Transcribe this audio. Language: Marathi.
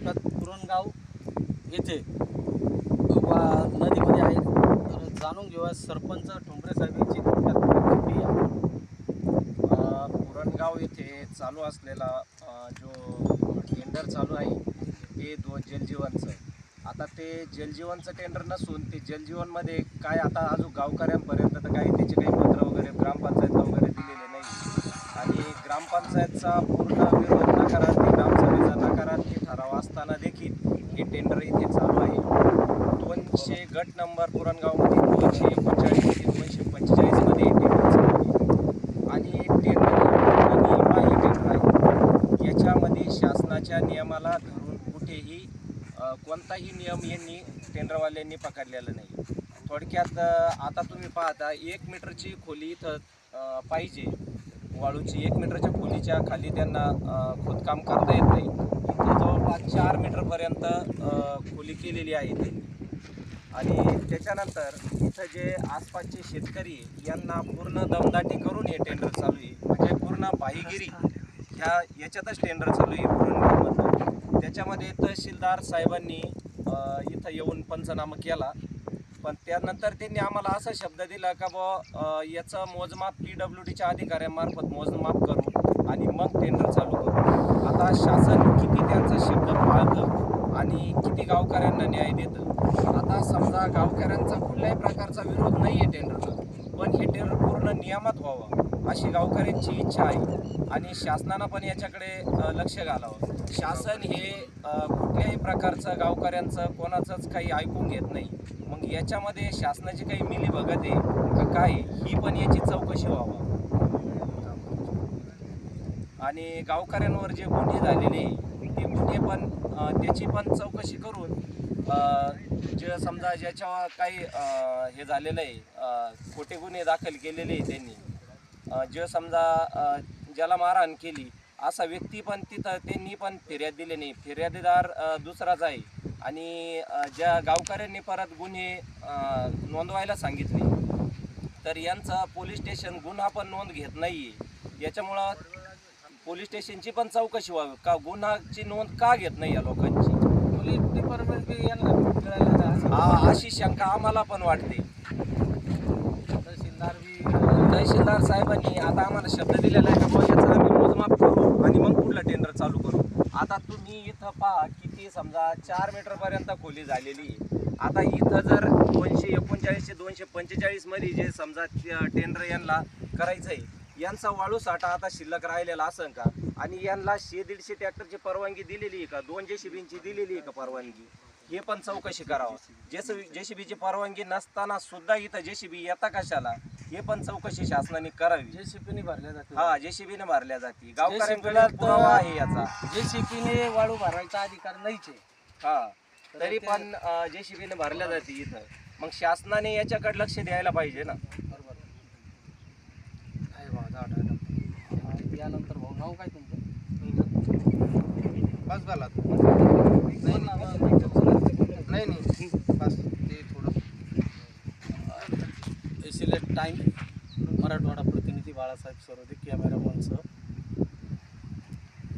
तालुक्यात पुरणगाव येथे नदीमध्ये आहे तर जाणून घेऊया सरपंच ठोंबरे साहेबांची पुरणगाव येथे चालू असलेला जो टेंडर चालू आहे ते दो जलजीवनचं. आता ते जलजीवनचं टेंडर नसून ते जलजीवनमध्ये काय आता अजून गावकऱ्यांपर्यंत तर काही त्याचे काही पत्र वगैरे ग्रामपंचायत वगैरे दिलेले नाही. आणि ग्रामपंचायतचा पूर्ण विरोध नकारार्थी ठराव असताना देखील हे टेंडर इथे चालू आहे दोनशे गट नंबर दोनशे एकोणचाळीस ते दोनशे पंचेचाळीसमध्ये टेंडर आणि टेंडर नियमबाह्य टेंडर आहे. याच्यामध्ये शासनाच्या नियमाला धरून कुठेही कोणताही नियम यांनी टेंडरवाल्यांनी पकडलेला नाही. थोडक्यात आता तुम्ही पाहता एक मीटरची खोली इथं पाहिजे. वाळूची एक मीटरच्या खोलीच्या खाली त्यांना खोदकाम करता येत नाही. इथं जवळपास चार मीटरपर्यंत खोली केलेली आहे त्यांनी आणि त्याच्यानंतर इथं जे आसपासचे शेतकरी यांना पूर्ण दमदाटी करून हे टेंडर चालू आहे. म्हणजे पूर्ण बाहीगिरी ह्या याच्यातच टेंडर चालू आहे पूर्ण त्याच्यामध्ये तहसीलदार साहेबांनी इथं येऊन पंचनामा केला. पण त्यानंतर त्यांनी आम्हाला असा शब्द दिला का बुवा याचं मोजमाप पी डब्ल्यू डीच्या अधिकाऱ्यांमार्फत मोजमाप करू आणि मग टेंडर चालू करू. आता शासन किती त्यांचा शब्द पाळतं गावकऱ्यांना न्याय देतं. आता समजा गावकऱ्यांचा कुठल्याही प्रकारचा विरोध नाही आहे टेंडरला पण हे टेंडर पूर्ण नियमात व्हावं अशी गावकऱ्यांची इच्छा आहे. आणि शासनानं पण याच्याकडे लक्ष घालावं. शासन हे कुठल्याही प्रकारचं गावकऱ्यांचं कोणाचंच काही ऐकून घेत नाही. मग याच्यामध्ये शासनाची काही मिली बघत आहे का काय ही पण याची चौकशी व्हावं. आणि गावकऱ्यांवर जे गुन्हे झालेले आहे, ते गुन्हे पण त्याची पण चौकशी करून जे समजा ज्याच्यावर काही हे झालेलं आहे खोटे गुन्हे दाखल केलेले आहे त्यांनी. जे समजा ज्याला मारहाण केली असा व्यक्ती पण तिथं त्यांनी पण फिर्याद दिली नाही. फिर्यादीदार दुसराच आहे. आणि ज्या गावकऱ्यांनी परत गुन्हे नोंदवायला सांगितले तर यांचा पोलीस स्टेशन गुन्हा पण नोंद घेत नाही आहे याच्यामुळं पोलीस स्टेशनची पण चौकशी व्हावी. का गुन्हाची नोंद का घेत नाही या लोकांची? पोलीस डिपार्टमेंट बी यांना असं आ- अशी शंका आम्हाला पण वाटते. तहसीलदार बी तहसीलदार साहेबांनी आता आम्हाला शब्द दिलेला आहे का बुवा याचं आम्ही मोजमाप करू आणि मग पुढलं टेंडर चालू करू. आता तुम्ही इथं पहा किती समजा चार मीटरपर्यंत खोली झालेली आहे. आता इथं जर दोनशे एकोणचाळीस ते दोनशे पंचेचाळीसमध्ये जे समजा टेंडर यांना करायचं आहे यांचा वाळू साठा आता शिल्लक राहिलेला असन का? आणि यांना शे दीडशे ट्रॅक्टरची परवानगी दिलेली आहे का? दोन जेसीबींची दिलेली आहे का परवानगी? हे पण चौकशी करावं. जेसीबी जेसीबीची परवानगी नसताना सुद्धा इथं जेसीबी येता कशाला? हे पण चौकशी शासनाने करावी. जेसीपीने भरल्या जाते हा जेसीबीने भरल्या जाते गावकऱ्यांकडे पुरावा आहे याचा. जेसीपीने वाळू भरायचा अधिकार नाहीच आहे. हा तरी पण जेसीबीने भरल्या जाते इथं. मग शासनाने याच्याकडे लक्ष द्यायला पाहिजे ना बरोबर आहे भाऊ जा आठवलं. यानंतर भाऊ काय तुमचं? बस झाला नाही नाही. नाही बस ते थोडं. एसिलेट टाईम मराठवाडा प्रतिनिधी बाळासाहेब सरोदे कॅमेरामनसह